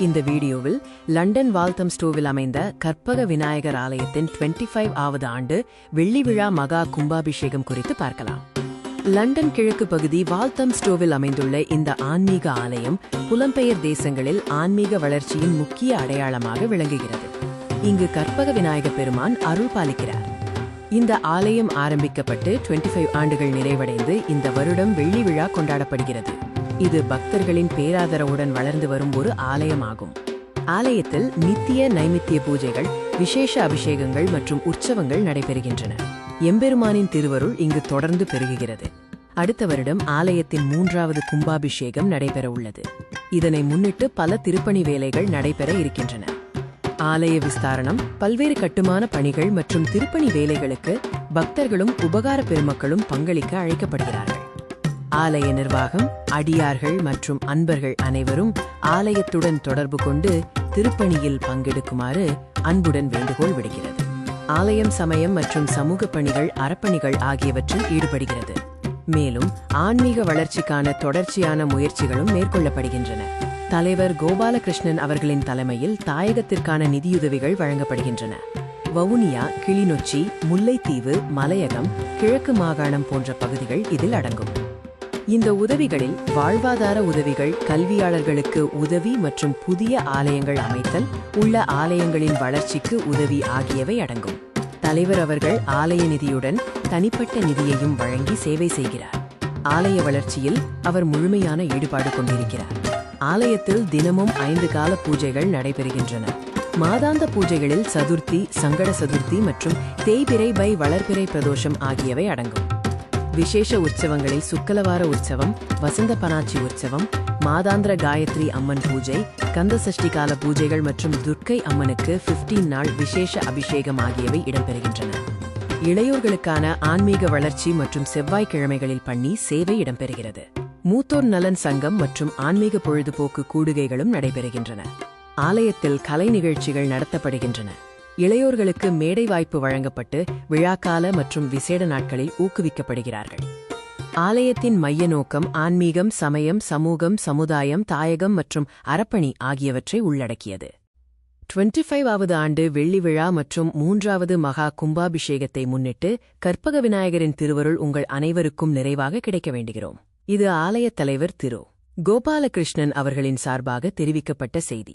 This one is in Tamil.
இந்த வீடியோவில் லண்டன் வால்தம் ஸ்டோவில் அமைந்த கற்பக விநாயகர் ஆலயத்தின் 25 ஃபைவ் ஆவது ஆண்டு வெள்ளி விழா மகா கும்பாபிஷேகம் குறித்து பார்க்கலாம். லண்டன் கிழக்கு பகுதி வால்தம் ஸ்டோவில் அமைந்துள்ள இந்த ஆன்மீக ஆலயம் புலம்பெயர் தேசங்களில் ஆன்மீக வளர்ச்சியின் முக்கிய அடையாளமாக விளங்குகிறது. இங்கு கற்பக விநாயக பெருமான் அருள் பாலிக்கிறார். இந்த ஆலயம் ஆரம்பிக்கப்பட்டு 25 ஃபைவ் ஆண்டுகள் நிறைவடைந்து இந்த வருடம் வெள்ளி விழா கொண்டாடப்படுகிறது. இது பக்தர்களின் பேராதரவுடன் வளர்ந்து வரும் ஒரு ஆலயமாகும். ஆலயத்தில் நித்திய நைமித்திய பூஜைகள் விசேஷ அபிஷேகங்கள் மற்றும் உற்சவங்கள் நடைபெறுகின்றன. எம்பெருமானின் திருவருள் இங்கு தொடர்ந்து பெருகுகிறது. அடுத்த வருடம் ஆலயத்தின் மூன்றாவது கும்பாபிஷேகம் நடைபெற உள்ளது. இதனை முன்னிட்டு பல திருப்பணி வேலைகள் நடைபெற இருக்கின்றன. ஆலய விஸ்தாரணம் பல்வேறு கட்டுமான பணிகள் மற்றும் திருப்பணி வேலைகளுக்கு பக்தர்களும் உபகார பெருமக்களும் பங்களிக்க அழைக்கப்படுகிறார்கள். ஆலய நிர்வாகம் அடியார்கள் மற்றும் அன்பர்கள் அனைவரும் ஆலயத்துடன் தொடர்பு கொண்டு திருப்பணியில் பங்கெடுக்குமாறு அன்புடன் வேண்டுகோள் விடுகிறது. ஆலயம் சமயம் மற்றும் சமூக பணிகள் அறப்பணிகள் ஆகியவற்றில் ஈடுபடுகிறது. மேலும் ஆன்மீக வளர்ச்சிக்கான தொடர்ச்சியான முயற்சிகளும் மேற்கொள்ளப்படுகின்றன. தலைவர் கோபாலகிருஷ்ணன் அவர்களின் தலைமையில் தாயகத்திற்கான நிதியுதவிகள் வழங்கப்படுகின்றன. வவுனியா கிளிநொச்சி முல்லைத்தீவு மலையகம் கிழக்கு மாகாணம் போன்ற பகுதிகள் இதில் அடங்கும். இந்த உதவிகளில் வாழ்வாதார உதவிகள் கல்வியாளர்களுக்கு உதவி மற்றும் புதிய ஆலயங்கள் அமைத்தல் உள்ள ஆலயங்களின் வளர்ச்சிக்கு உதவி ஆகியவை அடங்கும். தலைவர் அவர்கள் ஆலய நிதியுடன் தனிப்பட்ட நிதியையும் வழங்கி சேவை செய்கிறார். ஆலய வளர்ச்சியில் அவர் முழுமையான ஈடுபாடு கொண்டிருக்கிறார். ஆலயத்தில் தினமும் ஐந்து கால பூஜைகள் நடைபெறுகின்றன. மாதாந்த பூஜைகளில் சதுர்த்தி சங்கட சதுர்த்தி மற்றும் தேய்பிறை பை வளர்பிறை பிரதோஷம் ஆகியவை அடங்கும். விசேஷ உற்சவங்களில் சுக்கலவார உற்சவம் வசந்த பனாச்சி உற்சவம் மாதாந்திர காயத்ரி அம்மன் பூஜை கந்த சஷ்டி கால பூஜைகள் மற்றும் துர்க்கை அம்மனுக்கு 15 நாள் விசேஷ அபிஷேகம் ஆகியவை இடம்பெறுகின்றன. இளையோர்களுக்கான ஆன்மீக வளர்ச்சி மற்றும் செவ்வாய்க்கிழமைகளில் பண்ணி சேவை இடம்பெறுகிறது. மூத்தோர் நலன் சங்கம் மற்றும் ஆன்மீக பொழுதுபோக்கு கூடுகைகளும் நடைபெறுகின்றன. ஆலயத்தில் கலை நிகழ்ச்சிகள் நடத்தப்படுகின்றன. இளையோர்களுக்கு மேடை வாய்ப்பு வழங்கப்பட்டு விழாக்கால மற்றும் விசேட நாட்களில் ஊக்குவிக்கப்படுகிறார்கள். ஆலயத்தின் மைய நோக்கம் ஆன்மீகம் சமயம் சமூகம் சமுதாயம் தாயகம் மற்றும் அறப்பணி ஆகியவற்றை உள்ளடக்கியது. 25 ஃபைவாவது ஆண்டு வெள்ளி விழா மற்றும் மூன்றாவது மகா கும்பாபிஷேகத்தை முன்னிட்டு கற்பக விநாயகரின் திருவருள் உங்கள் அனைவருக்கும் நிறைவாக கிடைக்க வேண்டுகிறோம். இது ஆலயத் தலைவர் திரு. கோபாலகிருஷ்ணன் அவர்களின் சார்பாக தெரிவிக்கப்பட்ட செய்தி.